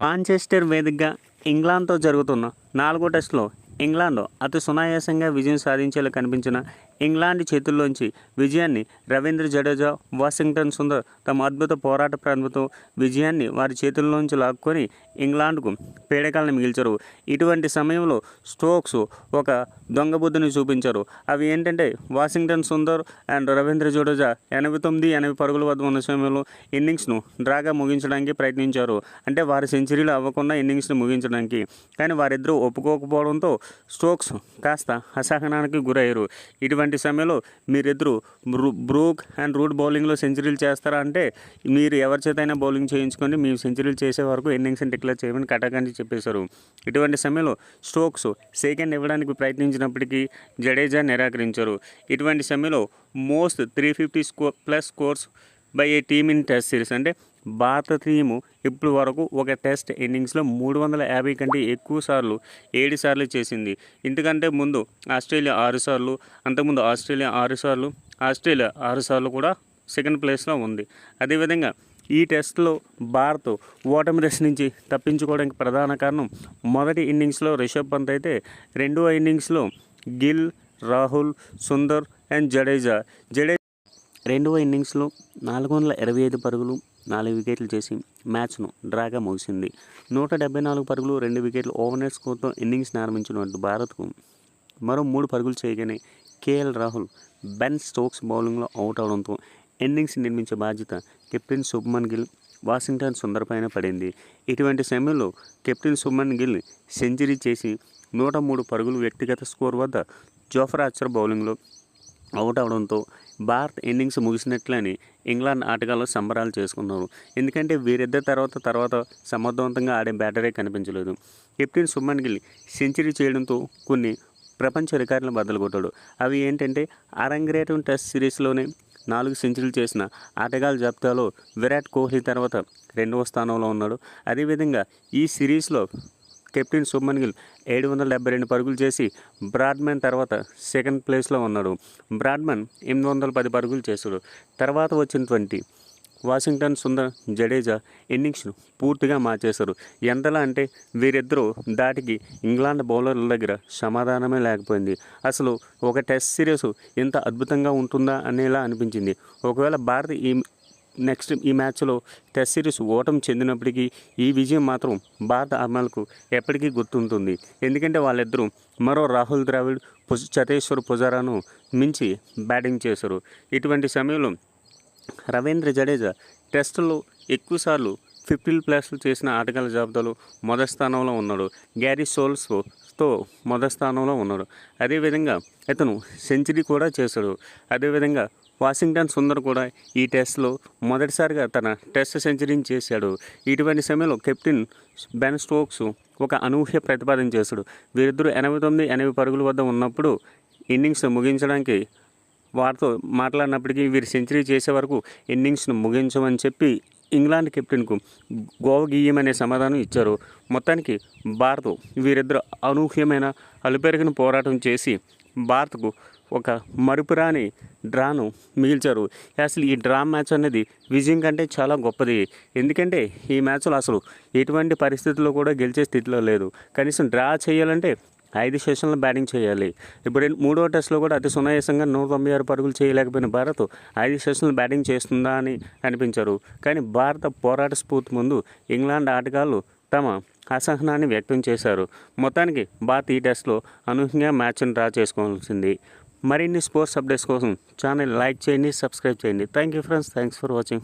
Manchester వేదికగా ఇంగ్లాండ్తో జరుగుతున్న నాలుగో టెస్టులో ఇంగ్లాండ్ అతి సునాయాసంగా విజయం సాధించేలా కనిపించిన ఇంగ్లాండ్ చేతుల్లోంచి విజయాన్ని రవీంద్ర జడేజా వాషింగ్టన్ సుందర్ తమ అద్భుత పోరాట ప్రాంతంతో విజయాన్ని వారి చేతుల్లోంచి లాక్కొని ఇంగ్లాండ్కు పీడకాలను మిగిల్చారు. ఇటువంటి సమయంలో స్టోక్స్ ఒక దొంగ బుద్ధిని చూపించారు. అవి ఏంటంటే వాషింగ్టన్ సుందర్ అండ్ రవీంద్ర జడేజా ఎనభై తొమ్మిది ఎనభై పరుగుల వద్ద ఉన్న సమయంలో ఇన్నింగ్స్ను డ్రాగా ముగించడానికి ప్రయత్నించారు. అంటే వారి సెంచరీలు అవ్వకుండా ఇన్నింగ్స్ను ముగించడానికి. కానీ వారిద్దరూ ఒప్పుకోకపోవడంతో స్టోక్స్ కాస్త అసహనానికి గురయ్యారు. ఇటువంటి సమయంలో మీరిద్దరూ బ్రూక్ అండ్ రూట్ బౌలింగ్లో సెంచరీలు చేస్తారా? అంటే మీరు ఎవరి చేతైనా బౌలింగ్ చేయించుకొని మీ సెంచరీలు చేసే వరకు ఇన్నింగ్స్ని డిక్లేర్ చేయమని కటకండి చెప్పేశారు. ఇటువంటి సమయంలో స్టోక్స్ సెకండ్ ఇవ్వడానికి ప్రయత్నించినప్పటికీ జడేజా నిరాకరించారు. ఇటువంటి సమయంలో most three fifty స్కో plus scores by a team in test series. అంటే భారత టీము ఇప్పుడు వరకు ఒక టెస్ట్ ఇన్నింగ్స్లో మూడు వందల యాభై కంటే ఎక్కువ సార్లు ఏడు సార్లు చేసింది. ఇంతకంటే ముందు ఆస్ట్రేలియా ఆరు సార్లు అంతకుముందు ఆస్ట్రేలియా ఆరు సార్లు ఆస్ట్రేలియా ఆరు సార్లు కూడా సెకండ్ ప్లేస్లో ఉంది. అదేవిధంగా ఈ టెస్ట్లో భారత్ ఓటమి దశ నుంచి తప్పించుకోవడానికి ప్రధాన కారణం మొదటి ఇన్నింగ్స్లో రిషబ్ పంత్ అయితే రెండవ ఇన్నింగ్స్లో గిల్ రాహుల్ సుందర్ అండ్ జడేజా. జడే రెండవ ఇన్నింగ్స్లో నాలుగు వందల ఇరవై ఐదు పరుగులు నాలుగు వికెట్లు చేసి మ్యాచ్ను డ్రాగా ముగిసింది. నూట డెబ్బై నాలుగు పరుగులు రెండు వికెట్లు ఓవర్నెట్ స్కోర్తో ఇన్నింగ్స్ ఆరంభించినట్టు భారత్కు మరో మూడు పరుగులు చేయగానే కేఎల్ రాహుల్ బెన్ స్టోక్స్ బౌలింగ్లో అవుట్ అవడంతో ఇన్నింగ్స్ నిర్మించే బాధ్యత కెప్టెన్ శుభ్మన్ గిల్ వాషింగ్టన్ సుందర్ పైన పడింది. ఇటువంటి సమయంలో కెప్టెన్ సుబ్మన్ గిల్ సెంచరీ చేసి నూట మూడు పరుగులు వ్యక్తిగత స్కోర్ వద్ద జోఫర్ ఆచర్ బౌలింగ్లో అవుట్ అవడంతో భారత్ ఇన్నింగ్స్ ముగిసినట్లని ఇంగ్లాండ్ ఆటగాళ్ళు సంబరాలు చేసుకున్నారు. ఎందుకంటే వీరిద్దరి తర్వాత తర్వాత సమర్థవంతంగా ఆడే బ్యాటరే కనిపించలేదు. కెప్టెన్ సుమన్ గిల్ సెంచరీ చేయడంతో కొన్ని ప్రపంచ రికార్డులను బద్దలు కొట్టాడు అవి ఏంటంటే అరంగ్రేటం టెస్ట్ సిరీస్లోనే నాలుగు సెంచరీలు చేసిన ఆటగాళ్ళ జాబితాలో విరాట్ కోహ్లీ తర్వాత రెండవ స్థానంలో ఉన్నాడు. అదేవిధంగా ఈ సిరీస్లో కెప్టెన్ సుమన్ గిల్ ఏడు వందల డెబ్బై రెండు పరుగులు చేసి బ్రాడ్మెన్ తర్వాత సెకండ్ ప్లేస్లో ఉన్నాడు. బ్రాడ్మెన్ ఎనిమిది వందల పది పరుగులు చేశాడు. తర్వాత వచ్చినటువంటి వాషింగ్టన్ సుందర్ జడేజా ఇన్నింగ్స్ను పూర్తిగా మార్చేశారు. ఎంతలా అంటే వీరిద్దరూ దాటికి ఇంగ్లాండ్ బౌలర్ల దగ్గర సమాధానమే లేకపోయింది. అసలు ఒక టెస్ట్ సిరీస్ ఇంత అద్భుతంగా ఉంటుందా అనేలా అనిపించింది. ఒకవేళ భారత్ ఈ నెక్స్ట్ ఈ మ్యాచ్లో టెస్ట్ సిరీస్ ఓటమి చెందినప్పటికీ ఈ విజయం మాత్రం భారత అభిమానులకు ఎప్పటికీ గుర్తుంటుంది. ఎందుకంటే వాళ్ళిద్దరూ మరో రాహుల్ ద్రావిడ్ చతేశ్వర్ పుజారాను మించి బ్యాటింగ్ చేశారు. ఇటువంటి సమయంలో రవీంద్ర జడేజా టెస్టులో ఎక్కువసార్లు ఫిఫ్టీన్ ప్లస్లు చేసిన ఆటగాళ్ళ జాబితాలో మొదటి స్థానంలో ఉన్నాడు. గ్యారీ రన్స్తో మొదటి స్థానంలో ఉన్నాడు అదేవిధంగా ఇతను సెంచరీ కూడా చేశాడు. అదేవిధంగా వాషింగ్టన్ సుందర్ కూడా ఈ టెస్ట్లో మొదటిసారిగా తన టెస్ట్ సెంచరీని చేశాడు. ఇటువంటి సమయంలో కెప్టెన్ బెన్ స్టోక్స్ ఒక అనూహ్య ప్రతిపాదన చేశాడు. వీరిద్దరూ ఎనభై తొమ్మిది ఎనభై పరుగుల వద్ద ఉన్నప్పుడు ఇన్నింగ్స్ ముగించడానికి వారితో మాట్లాడినప్పటికీ వీరు సెంచరీ చేసే వరకు ఇన్నింగ్స్ను ముగించమని చెప్పి ఇంగ్లాండ్ కెప్టెన్కు గోవ గీయమనే సమాధానం ఇచ్చారు. మొత్తానికి భారత్ వీరిద్దరు అనూహ్యమైన అలుపెరిగిన పోరాటం చేసి భారత్కు ఒక మరుపురాని డ్రాను మిగిల్చారు. అసలు ఈ డ్రా మ్యాచ్ అనేది విజయం కంటే చాలా గొప్పది. ఎందుకంటే ఈ మ్యాచ్లో అసలు ఎటువంటి పరిస్థితుల్లో కూడా గెలిచే స్థితిలో లేదు. కనీసం డ్రా చేయాలంటే ఐదు సెషన్లు బ్యాటింగ్ చేయాలి. ఇప్పుడు మూడో టెస్ట్లో కూడా అతి సునాయాసంగా నూట తొంభై ఆరు పరుగులు చేయలేకపోయిన భారత్ ఐదు సెషన్లు బ్యాటింగ్ చేస్తుందా అని అనిపించారు. కానీ భారత పోరాట స్ఫూర్తి ముందు ఇంగ్లాండ్ ఆటగాళ్ళు తమ అసహనాన్ని వ్యక్తం చేశారు. మొత్తానికి భారత్ ఈ టెస్ట్లో అనూహ్యంగా మ్యాచ్ను డ్రా చేసుకోవాల్సింది. మరిన్ని స్పోర్ట్స్ అప్డేట్స్ కోసం ఛానల్ లైక్ చేయండి సబ్స్క్రైబ్ చేయండి. Thank you friends. Thanks for watching.